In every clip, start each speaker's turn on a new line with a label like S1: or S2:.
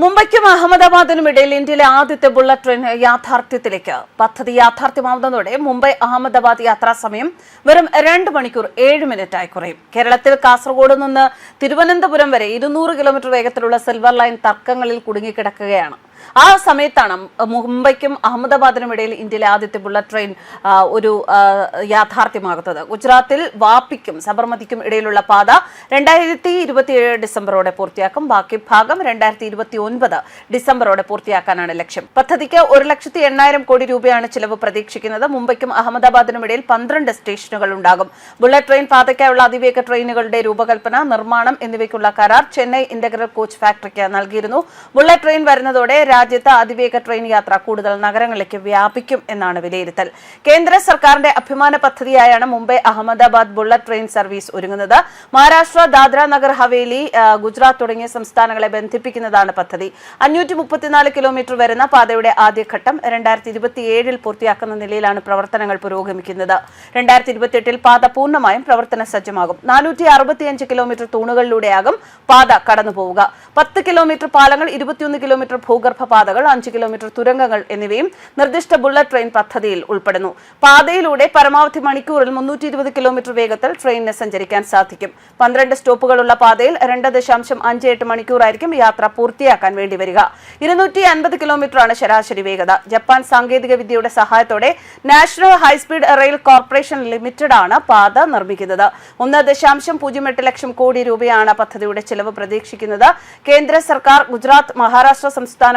S1: മുംബൈക്കും അഹമ്മദാബാദിനും ഇടയിൽ ഇന്ത്യയിലെ ആദ്യത്തെ ബുള്ളറ്റ് ട്രെയിൻ യാഥാർത്ഥ്യത്തിലേക്ക്. പദ്ധതി യാഥാർത്ഥ്യമാവുന്നതോടെ മുംബൈ അഹമ്മദാബാദ് യാത്രാ സമയം വെറും രണ്ട് മണിക്കൂർ ഏഴ് മിനിറ്റായി കുറയും. കേരളത്തിൽ കാസർഗോഡ് നിന്ന് തിരുവനന്തപുരം വരെ ഇരുന്നൂറ് കിലോമീറ്റർ വേഗത്തിലുള്ള സിൽവർ ലൈൻ തർക്കങ്ങളിൽ കുടുങ്ങിക്കിടക്കുകയാണ്. ആ സമയത്താണ് മുംബൈക്കും അഹമ്മദാബാദിനും ഇടയിൽ ഇന്ത്യയിലെ ആദ്യത്തെ ബുള്ളറ്റ് ട്രെയിൻ ഒരു യാഥാർത്ഥ്യമാകുന്നത്. ഗുജറാത്തിൽ വാപ്പിക്കും സബർമതിക്കും ഇടയിലുള്ള പാത രണ്ടായിരത്തി ഇരുപത്തിയേഴ് ഡിസംബറോടെ പൂർത്തിയാക്കും. ബാക്കി ഭാഗം രണ്ടായിരത്തി ഇരുപത്തി ഒൻപത് ഡിസംബറോടെ പൂർത്തിയാക്കാനാണ് ലക്ഷ്യം. പദ്ധതിക്ക് ഒരു ലക്ഷത്തി എണ്ണായിരം കോടി രൂപയാണ് ചിലവ് പ്രതീക്ഷിക്കുന്നത്. മുംബൈക്കും അഹമ്മദാബാദിനും ഇടയിൽ പന്ത്രണ്ട് സ്റ്റേഷനുകൾ ഉണ്ടാകും. ബുള്ളറ്റ് ട്രെയിൻ പാതയ്ക്കായുള്ള അതിവേഗ ട്രെയിനുകളുടെ രൂപകൽപ്പന നിർമ്മാണം എന്നിവയ്ക്കുള്ള കരാർ ചെന്നൈ ഇന്റഗ്രൽ കോച്ച് ഫാക്ടറിക്ക് നൽകിയിരുന്നു. ബുള്ളറ്റ് ട്രെയിൻ വരുന്നതോടെ രാജ്യത്ത് അതിവേഗ ട്രെയിൻ യാത്ര കൂടുതൽ നഗരങ്ങളിലേക്ക് വ്യാപിക്കും എന്നാണ് വിലയിരുത്തൽ. കേന്ദ്ര സർക്കാരിന്റെ അഭിമാന പദ്ധതിയായാണ് Mumbai Ahmedabad bullet train service ഒരുങ്ങുന്നത്. മഹാരാഷ്ട്ര ദാദ്ര നഗർ ഹവേലി ഗുജറാത്ത് തുടങ്ങിയ സംസ്ഥാനങ്ങളെ ബന്ധിപ്പിക്കുന്നതാണ് പദ്ധതി. അഞ്ഞൂറ്റി മുപ്പത്തിനാല് കിലോമീറ്റർ വരുന്ന പാതയുടെ ആദ്യഘട്ടം രണ്ടായിരത്തി ഇരുപത്തിയേഴിൽ പൂർത്തിയാക്കുന്ന നിലയിലാണ് പ്രവർത്തനങ്ങൾ പുരോഗമിക്കുന്നത്. രണ്ടായിരത്തി ഇരുപത്തിയെട്ടിൽ പാത പൂർണമായും പ്രവർത്തന സജ്ജമാകും. നാനൂറ്റി അറുപത്തിയഞ്ച് കിലോമീറ്റർ തൂണുകളിലൂടെയാകും പാത കടന്നുപോവുക. പത്ത് കിലോമീറ്റർ പാലങ്ങൾ ഇരുപത്തിയൊന്ന് കിലോമീറ്റർ ഭൂഗർഭ പാതകൾ അഞ്ച് കിലോമീറ്റർ തുരങ്കങ്ങൾ എന്നിവയും നിർദ്ദിഷ്ട ബുള്ളറ്റ് ട്രെയിൻ പദ്ധതിയിൽ ഉൾപ്പെടുന്നു. പാതയിലൂടെ പരമാവധി മണിക്കൂറിൽ മുന്നൂറ്റി ഇരുപത് കിലോമീറ്റർ വേഗത്തിൽ ട്രെയിനിന് സഞ്ചരിക്കാൻ സാധിക്കും. പന്ത്രണ്ട് സ്റ്റോപ്പുകളുള്ള പാതയിൽ രണ്ട് ദശാംശം അഞ്ച് എട്ട് മണിക്കൂറായിരിക്കും യാത്ര പൂർത്തിയാക്കാൻ വേണ്ടി വരിക. ഇരുന്നൂറ്റി അൻപത് കിലോമീറ്ററാണ് ശരാശരി വേഗത. ജപ്പാൻ സാങ്കേതിക വിദ്യയുടെ സഹായത്തോടെ National High Speed Rail Corporation Limited ആണ് പാത നിർമ്മിക്കുന്നത്. ഒന്ന് ദശാംശം പൂജ്യം എട്ട് ലക്ഷം കോടി രൂപയാണ് പദ്ധതിയുടെ ചെലവ് പ്രതീക്ഷിക്കുന്നത്. കേന്ദ്ര സർക്കാർ ഗുജറാത്ത് മഹാരാഷ്ട്ര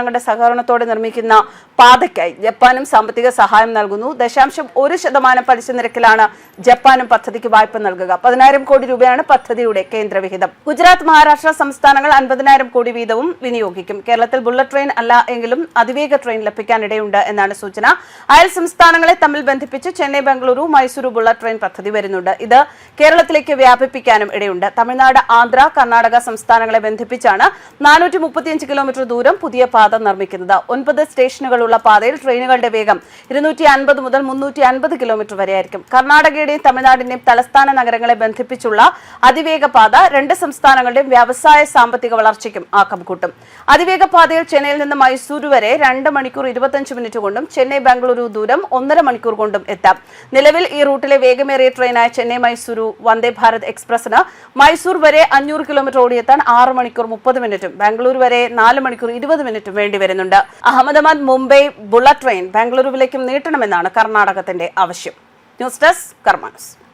S1: സംസ്ഥാനങ്ങളുടെ സഹകരണത്തോടെ നിർമ്മിക്കുന്ന പാതയ്ക്കായി ജപ്പാനും സാമ്പത്തിക സഹായം നൽകുന്നു. ദശാംശം ഒരു ശതമാനം പലിശ നിരക്കിലാണ് ജപ്പാനും പദ്ധതിക്ക് വായ്പ നൽകുക. പതിനായിരം കോടി രൂപയാണ് പദ്ധതിയുടെ കേന്ദ്രവിഹിതം. ഗുജറാത്ത് മഹാരാഷ്ട്ര സംസ്ഥാനങ്ങൾ അൻപതിനായിരം കോടി വീതവും വിനിയോഗിക്കും. കേരളത്തിൽ ബുള്ളറ്റ് ട്രെയിൻ അല്ല എങ്കിലും അതിവേഗ ട്രെയിൻ ലഭിക്കാനിടയുണ്ട് എന്നാണ് സൂചന. അയൽ സംസ്ഥാനങ്ങളെ തമ്മിൽ ബന്ധിപ്പിച്ച് ചെന്നൈ ബംഗളൂരു മൈസൂരു ബുള്ളറ്റ് ട്രെയിൻ പദ്ധതി വരുന്നുണ്ട്. ഇത് കേരളത്തിലേക്ക് വ്യാപിപ്പിക്കാനും ഇടയുണ്ട്. തമിഴ്നാട് ആന്ധ്ര കർണാടക സംസ്ഥാനങ്ങളെ ബന്ധിപ്പിച്ചാണ് നാനൂറ്റി കിലോമീറ്റർ ദൂരം പുതിയ പാത നിർമ്മിക്കുന്നത്. ഒൻപത് സ്റ്റേഷനുകളുള്ള പാതയിൽ ട്രെയിനുകളുടെ വേഗം ഇരുന്നൂറ്റി അൻപത് മുതൽ മുന്നൂറ്റി അൻപത് കിലോമീറ്റർ വരെയായിരിക്കും. കർണാടകയുടെയും തമിഴ്നാടിന്റെയും തലസ്ഥാന നഗരങ്ങളെ ബന്ധിപ്പിച്ചുള്ള അതിവേഗ പാത രണ്ട് സംസ്ഥാനങ്ങളുടെയും വ്യവസായ സാമ്പത്തിക വളർച്ചയ്ക്കും ആക്കം കൂട്ടും. അതിവേഗ പാതയിൽ ചെന്നൈയിൽ നിന്ന് മൈസൂരു വരെ രണ്ട് മണിക്കൂർ ഇരുപത്തഞ്ച് മിനിറ്റ് കൊണ്ടും ചെന്നൈ ബംഗളൂരു ദൂരം ഒന്നര മണിക്കൂർ കൊണ്ടും എത്താം. നിലവിൽ ഈ റൂട്ടിലെ വേഗമേറിയ ട്രെയിനായ ചെന്നൈ മൈസൂരു വന്ദേ ഭാരത് എക്സ്പ്രസിന് മൈസൂർ വരെ അഞ്ഞൂറ് കിലോമീറ്റർ ഓടിയെത്താൻ ആറ് മണിക്കൂർ മുപ്പത് മിനിറ്റും ബാംഗ്ലൂർ വരെ നാല് മണിക്കൂർ ഇരുപത് മിനിറ്റും വേണ്ടി വരുന്നുണ്ട്. അഹമ്മദാബാദ് മുംബൈ ബുള്ളറ്റ് ട്രെയിൻ ബാംഗ്ലൂരുവിലേക്കും നീട്ടണമെന്നാണ് കർണാടകത്തിന്റെ ആവശ്യം. News desk കർമാനസ്